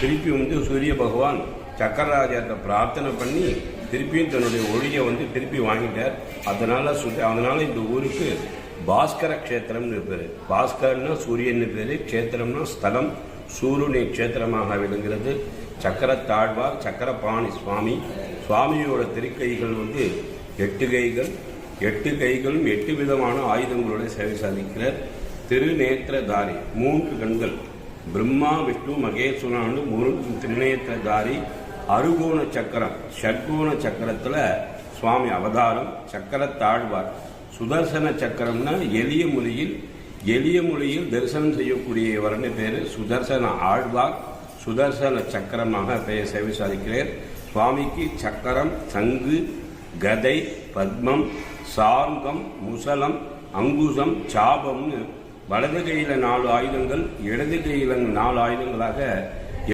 திருப்பி வந்து சூரிய பகவான் சக்கரராஜாட்ட பிரார்த்தனை பண்ணி திருப்பியும் தன்னுடைய ஒளியை வந்து திருப்பி வாங்கிட்டார். அதனால சுத்த அதனால இந்த ஊருக்கு பாஸ்கர க்ஷேத்திரம்னு பேர். பாஸ்கர்னா சூரியன்னு பேர் க்ஷேத்திரம்னா ஸ்தலம் சூரியனை க்ஷேத்திரமாக விளங்குகிறது. சக்கரத்தாழ்வார் சக்கரபாணி சுவாமி. சுவாமியோட திருக்கைகள் வந்து எட்டு கைகள். எட்டு கைகளும் எட்டு விதமான ஆயுதங்களோட சேவை சாதிக்கிறார். திருநேத்திரதாரி மூன்று கண்கள். பிரம்மா விஷ்ணு மகேஸ்வரனு முருகன் திருநேத்திரதாரி அருகோண சக்கரம் ஷட்கோண சக்கரத்தில் சுவாமி அவதாரம் சக்கரத்தாழ்வார் சுதர்சன சக்கரம்னா எளிய மொழியில் எளிய மொழியில் தரிசனம் செய்யக்கூடியவர்னு பேர் சுதர்சன ஆழ்வார். சுதர்சன சக்கரமாக பெயர் சேவை சாதிக்கிறேன் சுவாமிக்கு சக்கரம் சங்கு கதை பத்மம் சார்கம் முசலம் அங்குசம் சாபம்னு வலது கையில நாலு ஆயுதங்கள் இடது கையில் நாலு ஆயுதங்களாக